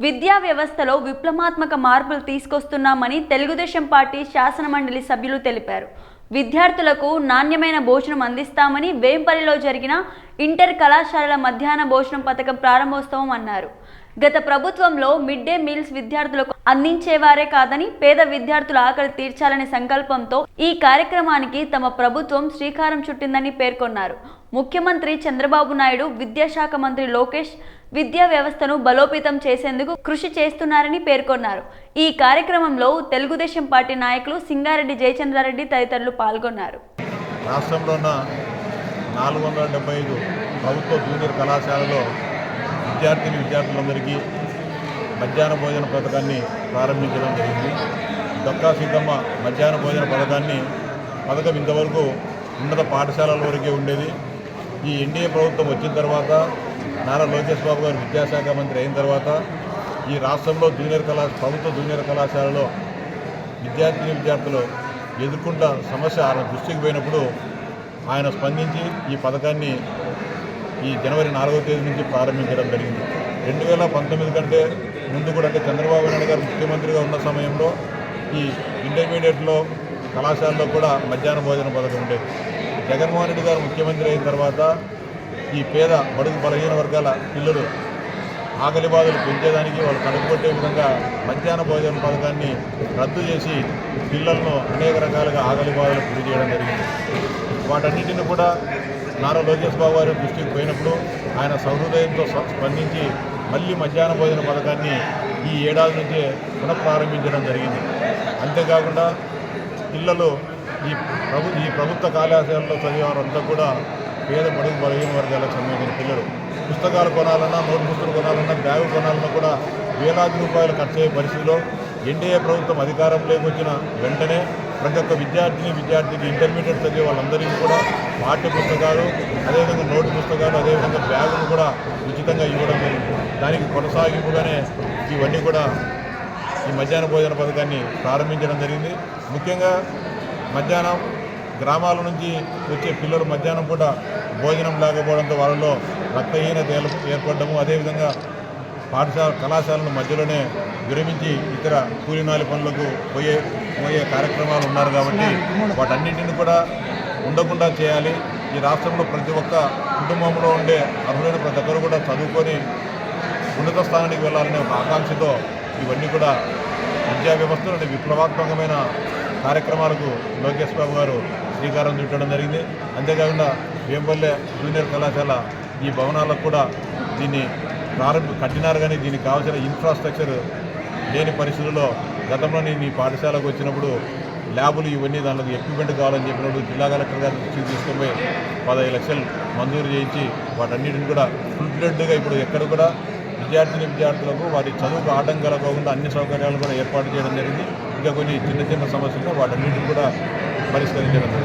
విద్యా వ్యవస్థలో విప్లవాత్మక మార్పులు తీసుకొస్తున్నామని తెలుగుదేశం పార్టీ శాసనమండలి సభ్యులు తెలిపారు. విద్యార్థులకు నాణ్యమైన భోజనం అందిస్తామని వేంపల్లిలో జరిగిన ఇంటర్ కళాశాలల మధ్యాహ్న భోజనం పథకం ప్రారంభోత్సవం అన్నారు. గత ప్రభుత్వంలో మిడ్ డే మీల్స్ విద్యార్థులకు అందించేవారే కాదని పేద విద్యార్థుల ఆకలి తీర్చాలనే సంకల్పంతో ఈ కార్యక్రమానికి తమ ప్రభుత్వం శ్రీకారం చుట్టిందని పేర్కొన్నారు. ముఖ్యమంత్రి చంద్రబాబు నాయుడు విద్యాశాఖ మంత్రి లోకేష్ విద్యా వ్యవస్థను బలోపేతం చేసేందుకు కృషి చేస్తున్నారని పేర్కొన్నారు. ఈ కార్యక్రమంలో తెలుగుదేశం పార్టీ నాయకులు సింగారెడ్డి జయచంద్రారెడ్డి తదితరులు పాల్గొన్నారు. రాష్ట్రంలో ఉన్న నాలుగు వందల డెబ్బై ఐదు ప్రభుత్వ జూనియర్ కళాశాలలో విద్యార్థిని విద్యార్థులందరికీ మధ్యాహ్న భోజన పథకాన్ని ప్రారంభించడం జరిగింది. దొక్కా సీతమ్మ మధ్యాహ్న భోజన పథకాన్ని పథకం ఇంతవరకు ఉన్నత పాఠశాలల వరకే ఉండేది. ఈ ఎన్డీఏ ప్రభుత్వం వచ్చిన తర్వాత నారా లోకేష్ బాబు గారు విద్యాశాఖ మంత్రి అయిన తర్వాత ఈ రాష్ట్రంలో జూనియర్ కళా ప్రభుత్వ జూనియర్ కళాశాలలో విద్యార్థిని విద్యార్థులు ఎదుర్కొంట సమస్య ఆయన దృష్టికి పోయినప్పుడు ఆయన స్పందించి ఈ పథకాన్ని ఈ జనవరి నాలుగవ తేదీ నుంచి ప్రారంభించడం జరిగింది. రెండు వేల పంతొమ్మిది కంటే ముందు కూడా అంటే చంద్రబాబు నాయుడు గారు ముఖ్యమంత్రిగా ఉన్న సమయంలో ఈ ఇంటర్మీడియట్లో కళాశాలలో కూడా మధ్యాహ్న భోజన పథకం ఉండేది. జగన్మోహన్ రెడ్డి గారు ముఖ్యమంత్రి అయిన తర్వాత ఈ పేద బడుగు బలహీన వర్గాల పిల్లలు ఆకలి బాధలు పెంచేదానికి వాళ్ళు కడుపుకొట్టే విధంగా మధ్యాహ్న భోజన పథకాన్ని రద్దు చేసి పిల్లలను అనేక రకాలుగా ఆకలి బాధలు గురి చేయడం జరిగింది. వాటన్నిటిని కూడా నారా లోకేష్ బాబు గారి దృష్టికి పోయినప్పుడు ఆయన సహృదయంతో స్ప- స్పందించి మళ్ళీ మధ్యాహ్న భోజన పథకాన్ని ఈ ఏడాది నుంచే పునఃప్రారంభించడం జరిగింది. అంతేకాకుండా పిల్లలు ఈ ప్రభు ఈ ప్రభుత్వ కళాశాలలో చదివే వారంతా కూడా పేద బడుగు బలహీన వర్గాలకు సంబంధించిన పిల్లలు. పుస్తకాలు కొనాలన్నా నోట్ పుస్తకాలు కొనాలన్నా బ్యాగు కొనాలన్నా కూడా వేలాది రూపాయలు ఖర్చు అయ్యే పరిస్థితిలో ఎన్డీఏ ప్రభుత్వం అధికారంలోకి వచ్చిన వెంటనే ప్రతి ఒక్క విద్యార్థిని విద్యార్థికి ఇంటర్మీడియట్ చదివే వాళ్ళందరికీ కూడా పాఠ్య పుస్తకాలు అదేవిధంగా నోటు పుస్తకాలు అదేవిధంగా బ్యాగులు కూడా ఉచితంగా ఇవ్వడం జరిగింది. దానికి కొనసాగింపుగానే ఇవన్నీ కూడా ఈ మధ్యాహ్న భోజన పథకాన్ని ప్రారంభించడం జరిగింది. ముఖ్యంగా మధ్యాహ్నం గ్రామాల నుంచి వచ్చే పిల్లలు మధ్యాహ్నం పూట భోజనం లేకపోవడంతో వాళ్ళలో రక్తహీనత ఏర్పడము. అదేవిధంగా పాఠశాల కళాశాలను మధ్యలోనే విరమించి ఇతర కూలినాలి పనులకు పోయే పోయే కార్యక్రమాలు ఉన్నారు కాబట్టి వాటన్నింటిని కూడా ఉండకుండా చేయాలి. ఈ రాష్ట్రంలో ప్రతి ఒక్క కుటుంబంలో ఉండే అర్హులైన ప్రతి ఒక్కరు కూడా చదువుకొని ఉన్నత స్థానానికి వెళ్ళాలనే ఒక ఆకాంక్షతో ఇవన్నీ కూడా విద్యా వ్యవస్థలోని విప్లవాత్మకమైన కార్యక్రమాలకు లోకేష్ బాబు గారు శ్రీకారం చుట్టడం జరిగింది. అంతేకాకుండా వేంపల్లె జూనియర్ కళాశాల ఈ భవనాలకు కూడా దీన్ని ప్రారంభ కట్టినారు కానీ దీనికి కావాల్సిన ఇన్ఫ్రాస్ట్రక్చర్ లేని పరిస్థితుల్లో గతంలో నేను ఈ పాఠశాలకు వచ్చినప్పుడు ల్యాబులు ఇవన్నీ దానికి ఎక్విప్మెంట్ కావాలని చెప్పినప్పుడు జిల్లా కలెక్టర్ గారి దృష్టికి తీసుకుపోయి పదహైదు లక్షలు మంజూరు చేయించి వాటన్నిటిని కూడా ఫుల్ బ్లడ్గా ఇప్పుడు ఎక్కడ కూడా విద్యార్థిని విద్యార్థులకు వారి చదువుకు ఆటంకాలు కాకుండా అన్ని సౌకర్యాలు కూడా ఏర్పాటు చేయడం జరిగింది. ఇంకా కొన్ని చిన్న చిన్న సమస్యలు వాటన్నిటిని కూడా പരിഷ്കരിക്കേണ്ടത്